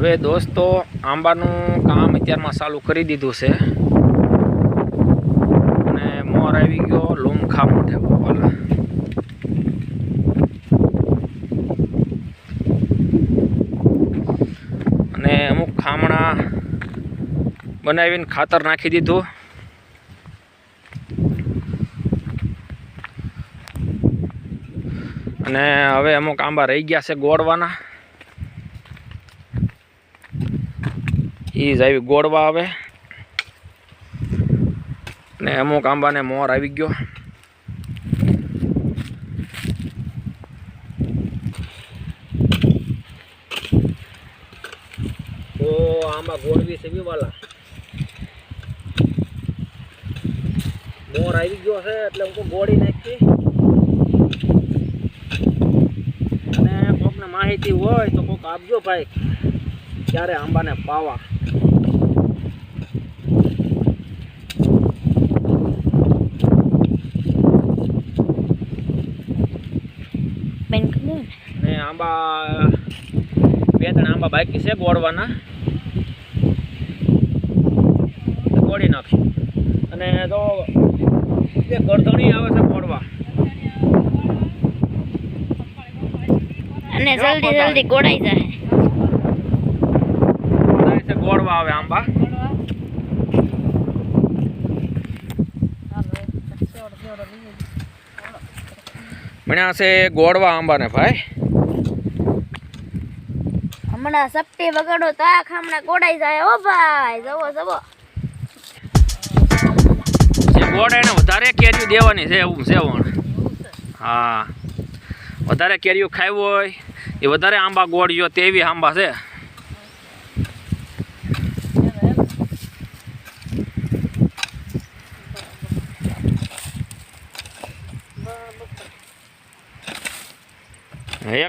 હવે દોસ્તો, આંબાનું કામ અત્યારમાં ચાલુ કરી દીધું છે. અને મોર આવી ગયો લોમખા મોઢે અને અમુક ખામણા બનાવીને ખાતર નાખી દીધું. અને હવે અમુક આંબા રહી ગયા છે ગોળવાના. એ જ આવી ગોળવા આવે. ને અમુક આંબાને મોર આવી ગયો. આંબા ગોળવી છે વાલા. મોર આવી ગયો છે એટલે હું ગોળી નાખી. અને કોકને માહિતી હોય તો કોક આપજો ભાઈ, ક્યારે આંબાને પાવા. ને. આંબા બે ત્રણ આંબા બાકી છે ગોળવાના. ગોળી નાખશું. અને તો બે ગરધણી આવે છે ગોળવા. અને જલ્દી જલ્દી ગોળાઈ જાય. છે ગોળવા આવે આંબા. હમણાં છે ગોળવા આંબા ને ભાઈ. હમણાં સપટી વગાડો તાક હમણાં ગોડાઈ જાય. ઓ ભાઈ જવો જવો. ગોળ એને વધારે કેરીઓ દેવાની છે એવું છે હા. વધારે કેરીઓ ખાવી હોય એ વધારે આંબા ગોળીઓ તેવી આંબા છે.